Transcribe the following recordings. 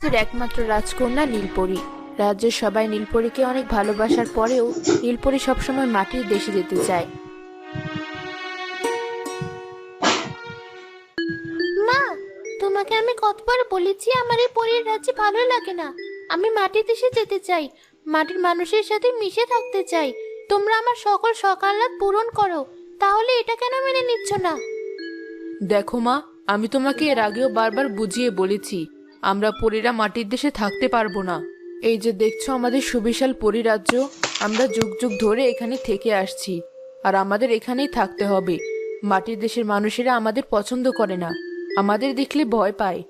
রাজ্যের একমাত্র রাজকন্যা নীলপরি। রাজ্যের সবাই নীলপরিকে অনেক ভালোবাসার পরেও নীলপরি সবসময় মাটির দেশে যেতে চায়। মা তোমাকে আমি কতবার বলেছি আমার এই পরীর রাজ্যে ভালো লাগে না। আমি মাটির দেশে যেতে চাই মাটির মানুষের সাথে মিশে থাকতে চাই। তোমরা আমার সকল সকালাত পূরণ করো তাহলে এটা কেন মেনে নিচ্ছ না? দেখো মা আমি তোমাকে এর আগেও বারবার বুঝিয়ে বলেছি আমরা পরীরা মাটির দেশে থাকতে পারব না। এই যে দেখছ আমাদের সুবিশাল পরিরাজ্য, আমরা যুগ যুগ ধরে এখানে থেকে আসছি। আর আমাদের এখানেই থাকতে হবে। মাটির দেশের মানুষেরা আমাদের পছন্দ করে না। আমাদের দেখলে ভয় পায়।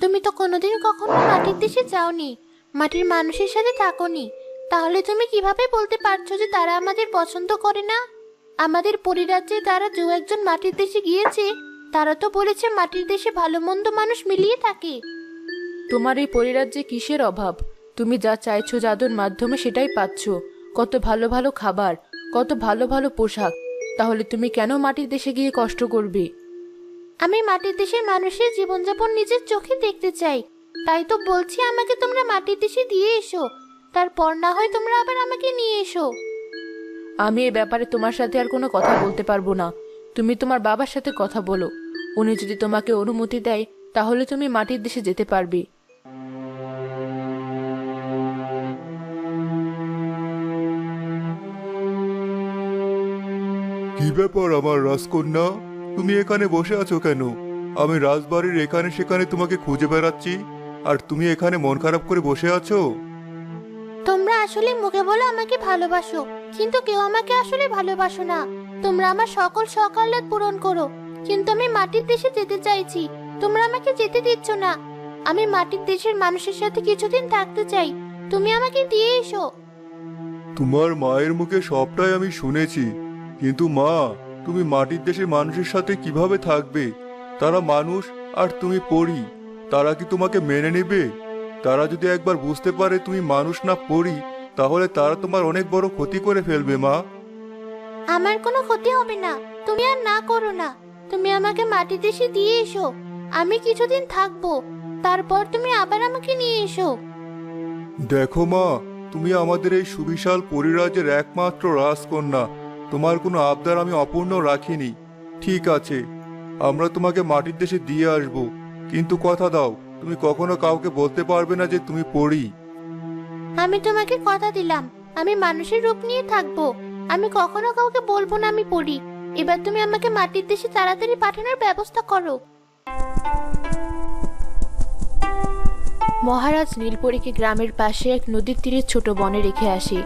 তুমি তো কোনোদিন কখনো মাটির দেশে যাওনি। মাটির মানুষের সাথে থাকোনি। তাহলে তুমি কীভাবে বলতে পারছ যে তারা আমাদের পছন্দ করে না? আমাদের পরিরাজ্যে তারা দু একজন মাটির দেশে গিয়েছে। তারা তো বলেছে মাটির দেশে ভালো মন্দ মানুষ মিলিয়ে থাকে। তোমার এই পরিরাজ্যে কিসের অভাব? তুমি যা চাইছো জাদুর মাধ্যমে সেটাই পাচ্ছ। কত ভালো ভালো খাবার কত ভালো ভালো পোশাক তাহলে তুমি কেন মাটির দেশে গিয়ে কষ্ট করবে? আমি মাটির দেশের মানুষের জীবনযাপন নিজের চোখে দেখতে চাই। তাই তো বলছি আমাকে তোমরা মাটির দেশে দিয়ে এসো। তারপর না হয় তোমরা আবার আমাকে নিয়ে এসো। আমি এ ব্যাপারে তোমার সাথে আর কোনো কথা বলতে পারব না। তুমি তোমার বাবার সাথে কথা বলো। উনি যদি তোমাকে অনুমতি দেয় তাহলে তুমি মাটির দেশে যেতে পারবে। কি ব্যাপার আমার রাজকন্যা? তুমি এখানে বসে আছো কেন? আমি রাজবাড়ির এখানে সেখানে তোমাকে খুঁজে বেড়াচ্ছি আর তুমি এখানে মন খারাপ করে বসে আছো? তোমরা আসলে মুখে বলো আমাকে ভালোবাসো কিন্তু কেউ আমাকে আসলে ভালোবাসো না। তোমরা আমার সকল সকালাত পূরণ করো কিন্তু আমি মাটির দেশে যেতে চাইছি। তোমরা আমাকে যেতে দিচ্ছ না। আমি মাটির দেশের মানুষের সাথে কিছুদিন থাকতে চাই। তুমি আমাকে দিয়ে এসো। তোমার মায়ের মুখে সবটাই আমি শুনেছি। কিন্তু মা তুমি মাটির দেশের মানুষের সাথে কীভাবে থাকবে? তারা মানুষ আর তুমি পড়ি তারা কি তোমাকে মেনে নেবে? তারা যদি একবার বুঝতে পারে তুমি মানুষ না পড়ি তাহলে তারা তোমার অনেক বড় ক্ষতি করে ফেলবে মা। আমার কোনো ক্ষতি হবে না। তুমি আর না করো না। তুমি আমাকে মাটির দেশে দিয়ে এসো। আমি কিছুদিন থাকব। তারপর তুমি আবার আমাকে নিয়ে এসো। দেখো মা তুমি আমাদের এই সুবিশাল পরিরাজ্যের একমাত্র রাজকন্যা। তোমার কোনো আবদার আমি অপূর্ণ রাখিনি। ঠিক আছে আমরা তোমাকে মাটির দেশে দিয়ে আসব। কিন্তু কথা দাও তুমি কখনো কাউকে বলতে পারবে না যে তুমি পড়ি আমি তোমাকে কথা দিলাম আমি মানুষের রূপ নিয়ে থাকব। আমি কখনো কাউকে বলব না আমি পড়ি এবার তুমি আমাকে মাটির দেশে তাড়াতাড়ি পাঠানোর ব্যবস্থা করো। মহারাজ নীলপরীকে গ্রামের পাশে এক নদীর তীরে ছোট বনে রেখে আসি।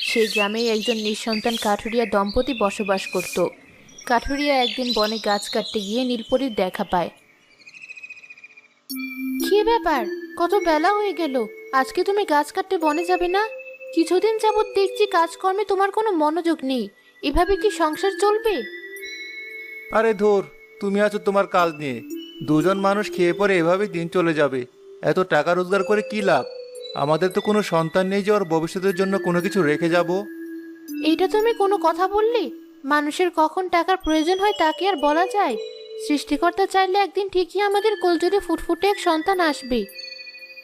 সেই গ্রামে একজন নিঃসন্তান কাঠুরিয়া দম্পতি বসবাস করত। কাঠুরিয়া একদিন বনে গাছ কাটতে গিয়ে নীলপরীর দেখা পায়। কি ব্যাপার? কত বেলা হয়ে গেল। আজকে তুমি গাছ কাটতে বনে যাবে না? কিছুদিন যাবত দেখছি কাজকর্মে তোমার কোনো মনোযোগ নেই। এভাবে কি সংসার চলবে? আরে ধর তুমি আছো তোমার কাজ নিয়ে। দুজন মানুষ খেয়ে পরে এভাবেই দিন চলে যাবে। এত টাকা রোজগার করে কি লাভ? আমাদের তো কোনো সন্তান নেই যে ওর ভবিষ্যতের জন্য কোনো কিছু রেখে যাব। এইটা তুমি কোনো কথা বললে? মানুষের কখন টাকার প্রয়োজন হয় তা কি আর বলা যায়? সৃষ্টিকর্তা চাইলে একদিন ঠিকই আমাদের কোলজুড়ে ফুটফুটে এক সন্তান আসবে।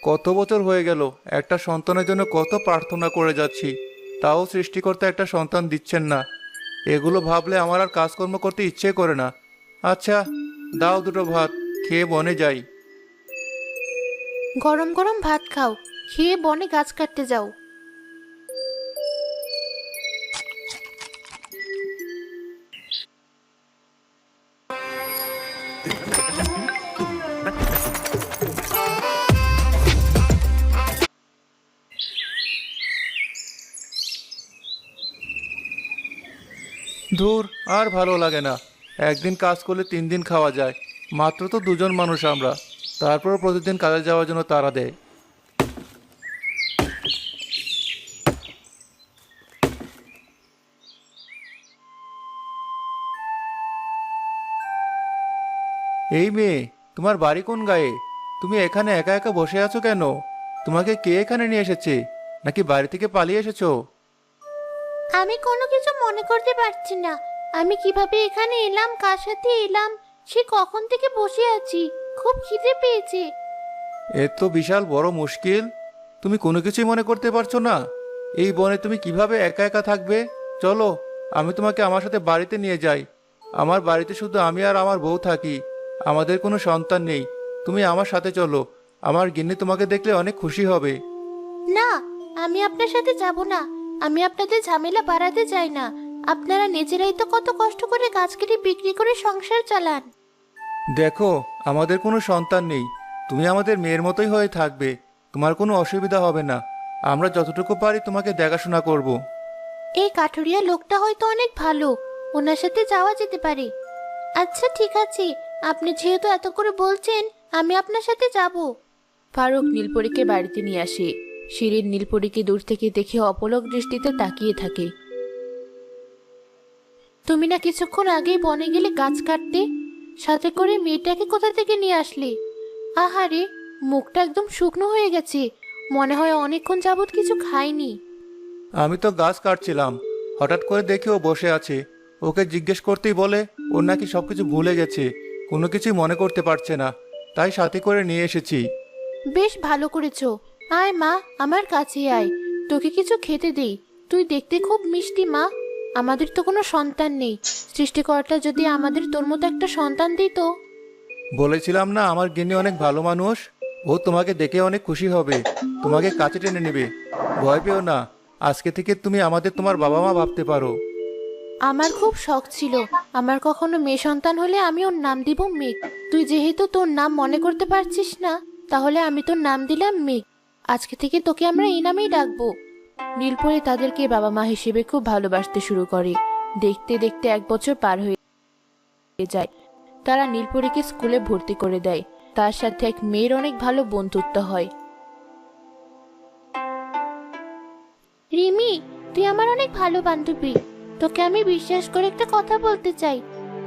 কত বছর হয়ে গেল একটা সন্তানের জন্য কত প্রার্থনা করে যাচ্ছি। তাও সৃষ্টিকর্তা একটা সন্তান দিচ্ছেন না। এগুলো ভাবলে আমার আর কাজকর্ম করতে ইচ্ছে করে না। আচ্ছা দাও দুটো ভাত, খেয়ে বনে যাই। গরম গরম ভাত খাও, খেয়ে বনে গাছ কাটতে যাও। ধুর, আর ভালো লাগে না। একদিন কাজ করলে তিন দিন খাওয়া যায়। মাত্র তো দুজন মানুষ আমরা। তারপর প্রতিদিন কাজে যাওয়ার জন্য তারা দেয়। এই মেয়ে, তোমার বাড়ি কোন গায়ে? তুমি এখানে একা একা বসে আছো কেন? তোমাকে কে এখানে নিয়ে এসেছে? নাকি বাড়ি থেকে পালিয়ে এসেছ? আমি কোনো কিছু মনে করতে পারছি না। আমি কীভাবে এখানে এলাম কার সাথে এলাম সে কখন থেকে বসে আছি খুব খিদে পেয়েছে। এ তো বিশাল বড় মুশকিল। তুমি কোনো কিছুই মনে করতে পারছ না। এই বনে তুমি কীভাবে একা একা থাকবে? চলো আমি তোমাকে আমার সাথে বাড়িতে নিয়ে যাই। আমার বাড়িতে শুধু আমি আর আমার বউ থাকি। আমাদের কোনো সন্তান নেই। তুমি আমার সাথে চলো। আমার গিন্নি তোমাকে দেখলে অনেক খুশি হবে। না আমি আপনার সাথে যাব না। আমি আপনাদের ঝামেলা বাড়াতে চাই না। আপনারা নিজেরাই তো কত কষ্ট করে গাছ কেটে বিক্রি করে সংসার চালান। দেখো আমাদের কোনো সন্তান নেই। তুমি আমাদের মেয়ের মতোই হয়ে থাকবে। তোমার কোনো অসুবিধা হবে না। আমরা যতটুকু পারি তোমাকে দেখাশোনা করব। এই কাঠুরিয়া লোকটা হয়তো অনেক ভালো। ওনার সাথে যাওয়া যেতে পারে। আচ্ছা ঠিক আছে। আপনি যেহেতু এত করে বলছেন আমি আপনার সাথে যাব। ফারুক নীলপরীকে বাড়িতে নিয়ে আসে। শিরিন নীলপরীকে দূর থেকে দেখে অপলক দৃষ্টিতে তাকিয়ে থাকে। তুমি না কিছুক্ষণ আগেই বনে গেলে গাছ কাটতে? সাথে করে মেয়েটাকে কোথা থেকে নিয়ে আসলে? আহারে মুখটা একদম শুকনো হয়ে গেছে। মনে হয় অনেকক্ষণ যাবৎ কিছু খাইনি। আমি তো গাছ কাটছিলাম। হঠাৎ করে দেখে ও বসে আছে। ওকে জিজ্ঞেস করতেই বলে ওর নাকি সবকিছু ভুলে গেছে। কোনো কিছুই মনে করতে পারছে না। তাই সাথে করে নিয়ে এসেছি। বেশ ভালো করেছ। আয় মা আমার কাছে আয়। তোকে কিছু খেতে দেই। তুই দেখতে খুব মিষ্টি মা। আমাদের তো কোনো সন্তান নেই। সৃষ্টিকর্তা যদি আমাদের তোর মতো একটা সন্তান দিত? বলেছিলাম না আমার গিন্নি অনেক ভালো মানুষ। ও তোমাকে দেখে অনেক খুশি হবে। তোমাকে কাছে টেনে নেবে। ভয় পেও না। আজকে থেকে তুমি আমাদের তোমার বাবা মা ভাবতে পারো। আমার খুব শখ ছিল। আমার কখনো মেয়ে সন্তান হলে আমি ওর নাম দিব মেঘ। তুই যেহেতু তোর নাম মনে করতে পারছিস না তাহলে আমি তোর নাম দিলাম মেঘ। আজকে থেকে তোকে আমরা এই নামেই ডাকবো। নীলপরি তাদেরকে বাবা মা হিসেবে খুব ভালোবাসতে শুরু করে। দেখতে দেখতে এক বছর পার হয়ে যায়। তারা নীলপরীকে স্কুলে ভর্তি করে দেয়। তার সাথে এক মেয়ের অনেক ভালো বন্ধুত্ব হয়। রিমি, তুই আমার অনেক ভালো বান্ধবী। তোকে আমি বিশ্বাস করে একটা কথা বলতে চাই।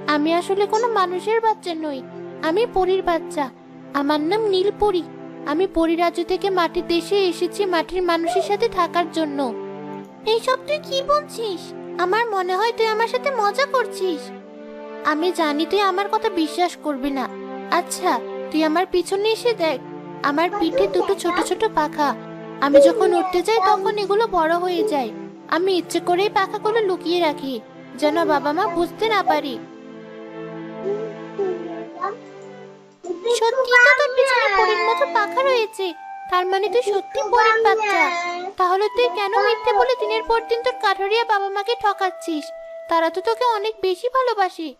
আমি আসলে কোনো মানুষের বাচ্চা নই। আমি পরীর বাচ্চা। আমার নাম নীলপরি। আমি পরিরাজ্য থেকে মাটির দেশে এসেছি মাটির মানুষের সাথে থাকার জন্য। এইসব তুই কি বলছিস? আমার মনে হয় তুই আমার সাথে মজা করছিস। আমি জানি তুই আমার কথা বিশ্বাস করবি না। আচ্ছা তুই আমার পিছনে এসে দেখ। আমার পিঠে দুটো ছোট ছোট পাখা। আমি যখন উঠতে যাই তখন এগুলো বড় হয়ে যায়। আমি ইচ্ছে করেই পাখাগুলো লুকিয়ে রাখি যেন বাবা মা বুঝতে না পারি। সত্যি তো তোর পিছনে পরীর মতো পাখা রয়েছে। তার মানে তুই সত্যি পরীর বাচ্চা। তাহলে তুই কেন মিথ্যে বলে দিনের পর দিন তোর কাঠুরিয়া বাবা মাকে ঠকাচ্ছিস? তারা তো তোকে অনেক বেশি ভালোবাসে।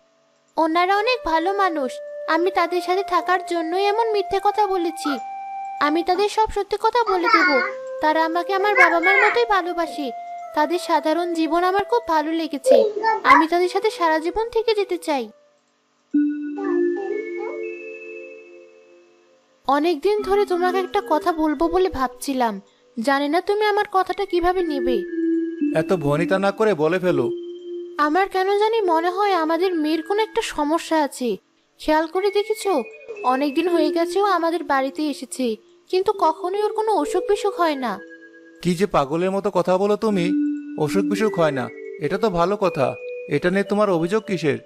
ওনারা অনেক ভালো মানুষ। আমি তাদের সাথে থাকার জন্যই এমন মিথ্যে কথা বলেছি। আমি তাদের সব সত্যি কথা বলে দেব। তারা আমাকে আমার বাবা মার মতোই ভালোবাসে। তাদের সাধারণ জীবন আমার খুব ভালো লেগেছে। আমি তাদের সাথে সারা জীবন থেকে যেতে চাই। অনেকদিন ধরে তোমাকে একটা কথা বলব বলে ভাবছিলাম। জানি না তুমি আমার কথাটা কীভাবে নেবে। এত ভনিতা না করে বলে ফেলো। আমার কেন জানি মনে হয় আমাদের মেয়ের কোনো একটা সমস্যা আছে। খেয়াল করে দেখেছ? অনেকদিন হয়ে গেছেও আমাদের বাড়িতে এসেছে কিন্তু কখনোই ওর কোনো অসুখ বিসুখ হয় না। কি যে পাগলের মতো কথা বলো তুমি। অসুখ বিসুখ হয় না। এটা তো ভালো কথা। এটা নিয়ে তোমার অভিযোগ কিসের?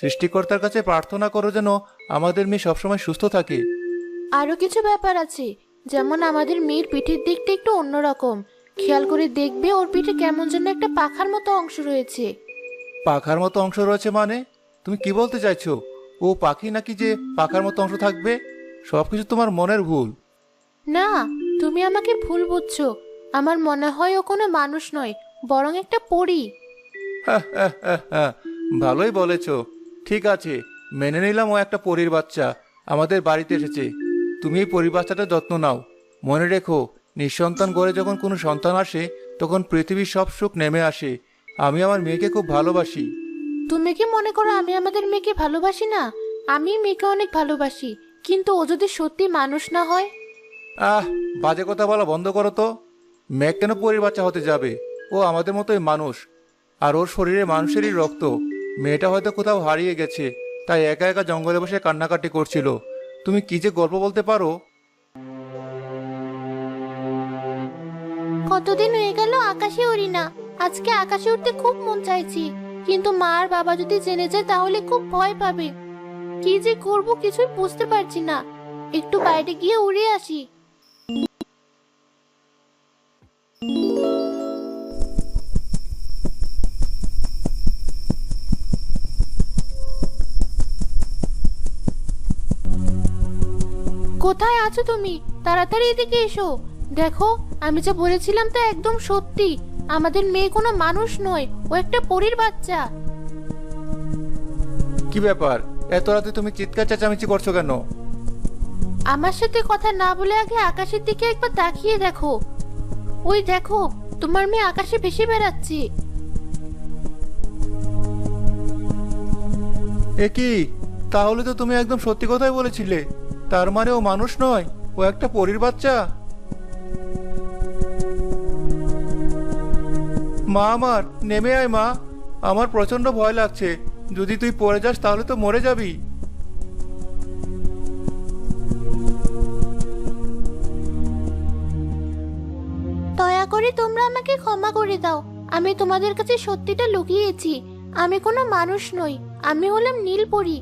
সৃষ্টিকর্তার কাছে প্রার্থনা করো যেন আমাদের মেয়ে সবসময় সুস্থ থাকে। আরও কিছু ব্যাপার আছে। যেমন আমাদের মেয়ের পিঠের দিকটা একটু অন্যরকম। খেয়াল করে দেখবে ওর পিঠে কেমন যেন একটা পাখার মতো অংশ রয়েছে। পাখার মতো অংশ রয়েছে মানে? তুমি কি বলতে চাইছো? ও পাখি নাকি যে পাখার মতো অংশ থাকবে? সবকিছু তোমার মনের ভুল। না তুমি আমাকে ভুল বুঝছ। আমার মনে হয় ও কোনো মানুষ নয় বরং একটা পরী। ভালোই বলেছ। ঠিক আছে মেনে নিলাম ও একটা পরীর বাচ্চা। আমাদের বাড়িতে এসেছে। তুমি এই পরীর বাচ্চাটার যত্ন নাও। মনে রেখো নিঃসন্তান গড়ে যখন কোনো সন্তান আসে তখন পৃথিবীর সব সুখ নেমে আসে। আমি আমার মেয়েকে খুব ভালোবাসি। তুমি কি মনে করো আমি আমাদের মেয়েকে ভালোবাসি না? আমি মেয়েকে অনেক ভালোবাসি কিন্তু ও যদি সত্যি মানুষ না হয়? আহ বাজে কথা বলা বন্ধ করো তো। মেঘ কেন পরীর বাচ্চা হতে যাবে? ও আমাদের মতোই মানুষ। আর ওর শরীরে মানুষেরই রক্ত। মেয়েটা হয়তো কোথাও হারিয়ে গেছে তাই একা একা জঙ্গলে বসে কান্নাকাটি করছিল। তুমি কি যে গল্প বলতে পারো? কতদিন হয়ে গেল আকাশে উড়ি না। আজকে আকাশে উঠতে খুব মন চাইছি। কিন্তু মা আর বাবা যদি জেনে যায় তাহলে খুব ভয় পাবে। কি যে করব কিছুই বুঝতে পারছি না। একটু বাইরে গিয়ে উড়ে আসি। কোথায় আছো তুমি? তাড়াতাড়ি এদিকে এসো। দেখো আমি যা বলেছিলাম তা একদম সত্যি। আমাদের মেয়ে কোনো মানুষ নয় ও একটা পরীর বাচ্চা। কি ব্যাপার? এত রাতে তুমি চিৎকার চেঁচামেচি করছ কেন? আমার সাথে কথা না বলে আগে আকাশের দিকে একবার তাকিয়ে দেখো। ওই দেখো তোমার মেয়ে আকাশে ভেসে বেড়াচ্ছে। এ কি? তাহলে তো তুমি একদম সত্যি কথাই বলেছিলে। তার মানে ও মানুষ নয়, ও একটা পরীর বাচ্চা। মা আমার, নেমে আয় মা, আমার প্রচণ্ড ভয় লাগছে, যদি তুই পড়ে যাস তাহলে তো মরে যাবি। দয়া করে তোমরা আমাকে ক্ষমা করে দাও, আমি তোমাদের কাছে সত্যিটা লুকিয়েছি, আমি কোনো মানুষ নই, আমি হলাম নীলপরি।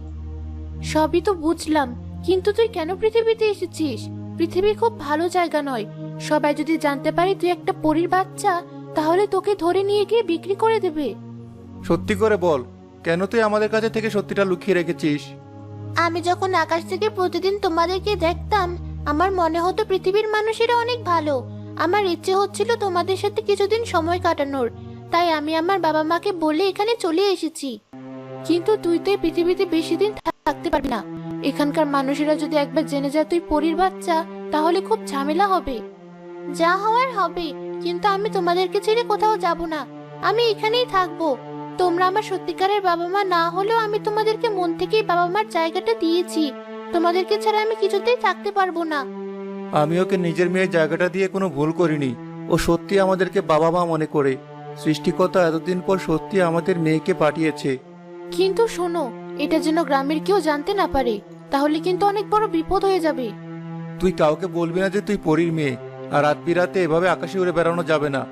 সবই তো বুঝলাম কিন্তু তুই কেন পৃথিবীতে এসেছিস? পৃথিবী খুব ভালো জায়গা নয়। সবাই যদি জানতে পারে তুই একটা পরীর বাচ্চা তাহলে তোকে ধরে নিয়ে গিয়ে বিক্রি করে দেবে। সত্যি করে বল কেন তুই আমাদের কাছে থেকে সত্যিটা লুকিয়ে রেখেছিস? আমি যখন আকাশ থেকে প্রতিদিন তোমাদেরকে দেখতাম আমার মনে হতো পৃথিবীর মানুষেরা অনেক ভালো। আমার ইচ্ছে হচ্ছিল তোমাদের সাথে কিছুদিন সময় কাটানোর। তাই আমি আমার বাবা মাকে বলে এখানে চলে এসেছি। কিন্তু তুই তো এই পৃথিবীতে বেশি দিন থাকতে পারবি না। এখানকার মানুষেরা যদি একবার জেনে যায় তুই পরীর বাচ্চা তাহলে খুব ঝামেলা হবে। যা হওয়ার হবে কিন্তু আমি তোমাদেরকে ছেড়ে কোথাও যাব না। আমি এখানেই থাকব। তোমরা আমার সত্যিকারের বাবা মা না হলেও আমি তোমাদেরকে মন থেকেই বাবা মার জায়গাটা দিয়েছি। তোমাদেরকে ছাড়া আমি কিছুতেই থাকতে পারব না। আমি ওকে নিজের মেয়ের জায়গাটা দিয়ে কোনো ভুল করিনি। ও সত্যি আমাদেরকে বাবা মা মনে করে। সৃষ্টিকর্তা এতদিন পর সত্যি আমাদের মেয়েকে পাঠিয়েছে। কিন্তু শোনো এটা যেন গ্রামের কেউ জানতে না পারে তাহলে কিন্তু অনেক বড় বিপদ হয়ে যাবে। তুই কাউকে বলবি না যে তুই পরীর মেয়ে আর রাত বিরাতে এভাবে আকাশে উড়ে বেড়ানো যাবে না।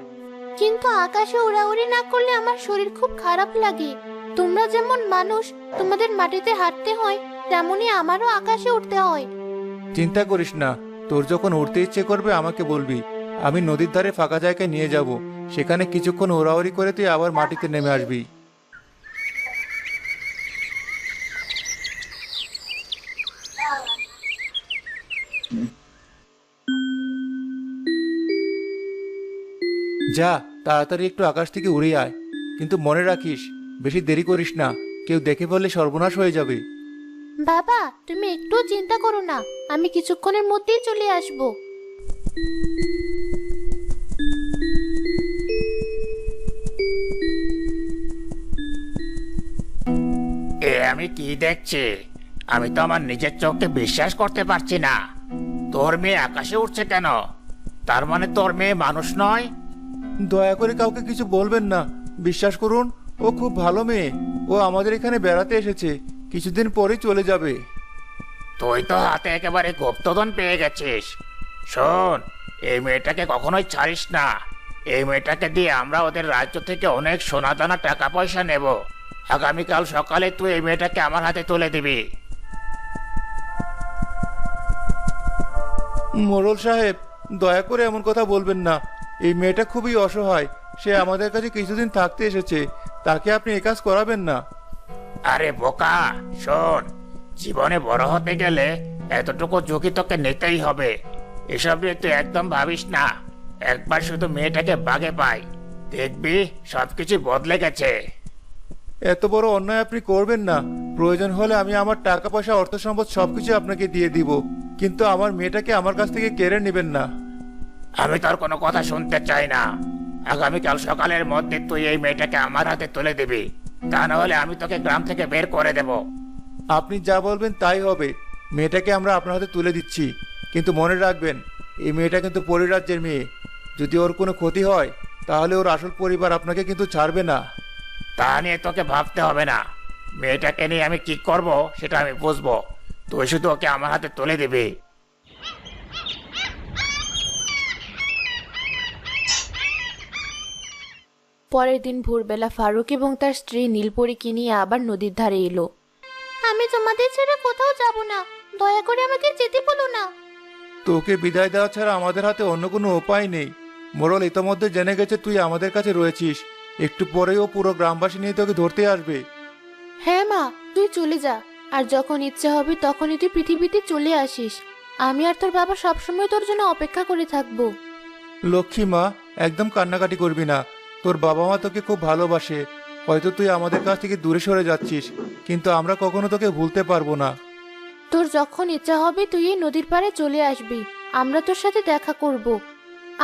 কিন্তু আকাশে উড়াউড়ি না করলে আমার শরীর খুব খারাপ লাগে। তোমরা যেমন মানুষ তোমাদের মাটিতে হাঁটতে হয় তেমনি আমারও আকাশে উঠতে হয়। চিন্তা করিস না তোর যখন উঠতে ইচ্ছে করবে আমাকে বলবি। আমি নদীর ধারে ফাঁকা জায়গায় নিয়ে যাব সেখানে কিছুক্ষণ ওড়াউড়ি করে তুই আবার মাটিতে নেমে আসবি। যা তাড়াতাড়ি একটু আকাশ থেকে উড়ে আয়। কিন্তু মনে রাখিস বেশি দেরি করিস না কেউ দেখে ফেললে সর্বনাশ হয়ে যাবে। বাবা তুমি একটু চিন্তা করো না আমি কিছুক্ষণের মধ্যেই চলে আসব। এ আমি কি দেখছি? আমি তো আমার নিজের চোখকে বিশ্বাস করতে পারছি না। তোর মেয়ে আকাশে উঠছে কেন? তার মানে তোর মেয়ে মানুষ নয়? দয়া করে কাউকে কিছু বলবেন না। বিশ্বাস করুন ও খুব ভালো মেয়ে। ও আমাদের এখানে বেড়াতে এসেছে। কিছুদিন পরেই চলে যাবে। তুই তো হাতে একেবারে গুপ্তধন পেয়ে গেছিস। শোন এই মেয়েটাকে কখনোই ছাড়িস না। এই মেয়েটাকে দিয়ে আমরা ওদের রাজ্য থেকে অনেক সোনা দানা টাকা পয়সা নেব। আগামীকাল সকালে তুই এই মেয়েটাকে আমার হাতে তুলে দিবি। মোরল সাহেব দয়া করে এমন কথা বলবেন না। এই মেয়েটা খুবই অসহায়। সে আমাদের কাছে কিছুদিন থাকতে এসেছে। তাকে আপনি এ কাজ করাবেন না। আরে বোকা শোন জীবনে বড় হতে গেলে এতটুকু ঝুঁকি তোকে নিতেই হবে। এসব নিয়ে তুই একদম ভাবিস না। একবার শুধু মেয়েটাকে বাগে পাই। দেখবি সবকিছু বদলে গেছে। এত বড় অন্যায় আপনি করবেন না। প্রয়োজন হলে আমি আমার টাকা পয়সা অর্থ সম্পদ সবকিছু আপনাকে দিয়ে দিব। কিন্তু আমার মেয়েটাকে আমার কাছ থেকে কেড়ে নেবেন না। আমি তোর কোনো কথা শুনতে চাই না। আগামীকাল সকালের মধ্যে তুই এই মেয়েটাকে আমার হাতে তুলে দিবি। তা না হলে আমি তোকে গ্রাম থেকে বের করে দেব। আপনি যা বলবেন তাই হবে। মেয়েটাকে আমরা আপনার হাতে তুলে দিচ্ছি। কিন্তু মনে রাখবেন এই মেয়েটা কিন্তু পরিরাজ্যের মেয়ে। যদি ওর কোনো ক্ষতি হয় তাহলে ওর আসল পরিবার আপনাকে কিন্তু ছাড়বে না। তা নিয়ে তোকে ভাবতে হবে না। মেয়েটাকে নিয়ে আমি কি করব সেটা আমি বুঝব। তুই শুধু ওকে আমার হাতে তুলে দিবি। পরের দিন ভোরবেলা ফারুক এবং তার স্ত্রী নীলপরীকে নিয়ে আবার নদীর ধারে এলো। আমি তোমাদের ছেড়ে কোথাও যাব না। দয়া করে আমাকে যেতে বলো না। তোকে বিদায় দেওয়া ছাড়া আমাদের হাতে অন্য কোনো উপায় নেই। মোরল ইতোমধ্যে জেনে গেছে তুই আমাদের কাছে রয়েছিস। একটু পরেই ও পুরো গ্রামবাসী নিয়ে তোকে ধরতে আসবে। হ্যাঁ মা তুই চলে যা। আর যখন ইচ্ছে হবে তখনই তুই পৃথিবীতে চলে আসিস। আমি আর তোর বাবা সবসময় তোর জন্য অপেক্ষা করে থাকব। লক্ষ্মী মা একদম কান্নাকাটি করবি না। তোর বাবা মা তোকে খুব ভালোবাসে। হয়তো তুই আমাদের কাছ থেকে দূরে সরে যাচ্ছিস, কিন্তু আমরা কখনো তোকে ভুলতে পারব না। তোর যখন ইচ্ছা হবে, তুই এই নদীর পাড়ে চলে আসবি। আমরা তোর সাথে দেখা করব।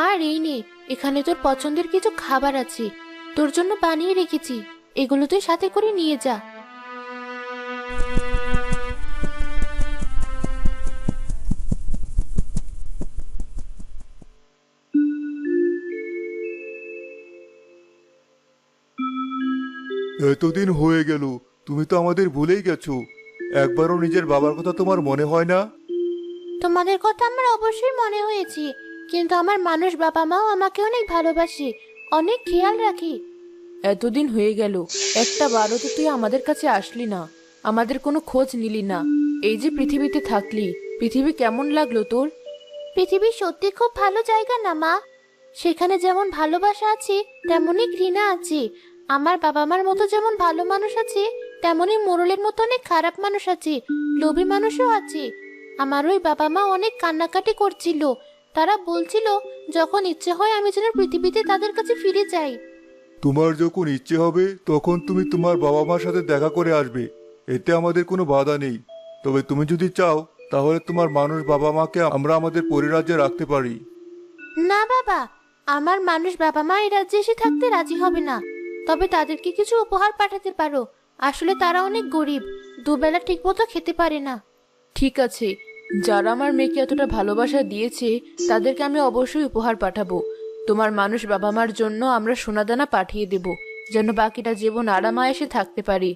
আর এই নে, এখানে তোর পছন্দের কিছু খাবার আছে। তোর জন্য বানিয়ে রেখেছি। এগুলো তুই সাথে করে নিয়ে যা। এতদিন হয়ে গেল তুমি তো আমাদের ভুলেই গেছো। একবারও নিজের বাবার কথা তোমার মনে হয় না? তোমাদের কথা আমার অবশ্যই মনে হয়েছে কিন্তু আমার মানুষ বাবা মাও আমাকে অনেক ভালোবাসে অনেক খেয়াল রাখে। এতদিন হয়ে গেল একটা বারও তো তুই আমাদের কাছে আসলি না আমাদের কোনো খোঁজ নিলি না। এই যে পৃথিবীতে থাকলি পৃথিবী কেমন লাগল তোর? পৃথিবী সত্যি খুব ভালো জায়গা না মা? সেখানে যেমন ভালোবাসা আছে তেমনই ঘৃণা আছে আমার বাবা মার মতো যেমন ভালো মানুষ আছে তেমনই মোরলের মতো অনেক খারাপ মানুষ আছে লোভী মানুষও আছে। আমার ওই বাবা মা অনেক কান্নাকাটি করছিল। তারা বলছিল যখন ইচ্ছে হয় আমি যেন পৃথিবীতে তাদের কাছে ফিরে যাই। তোমার যখন ইচ্ছে হবে তখন তুমি তোমার বাবা মার সাথে দেখা করে আসবে। এতে আমাদের কোনো বাধা নেই। তবে তুমি যদি চাও তাহলে তোমার মানুষ বাবা মাকে আমরা আমাদের পরিরাজ্যে রাখতে পারি। না বাবা আমার মানুষ বাবা মা এই রাজ্যে এসে থাকতে রাজি হবে না। তবে তাদেরকে কিছু উপহার পাঠাতে পারো। আসলে তারা অনেক গরিব দুবেলা ঠিকমতো খেতে পারে না। ঠিক আছে যারা আমার মেয়েকে এতটা ভালোবাসা দিয়েছে তাদেরকে আমি অবশ্যই উপহার পাঠাবো। তোমার মানুষ বাবা মার জন্য আমরা সোনাদানা পাঠিয়ে দেব যেন বাকিটা জীবন আরামায়েসে থাকতে পারি।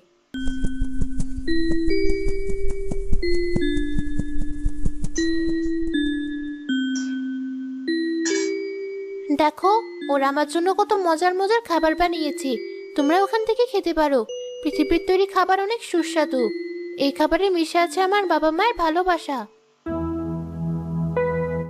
দেখো ওরা আমার জন্য কত মজার মজার খাবার বানিয়েছে। তোমরা ওখান থেকে খেতে পারো। পৃথিবীর তৈরি খাবার অনেক সুস্বাদু। এই খাবারে মিশে আছে আমার বাবা মায়ের ভালোবাসা।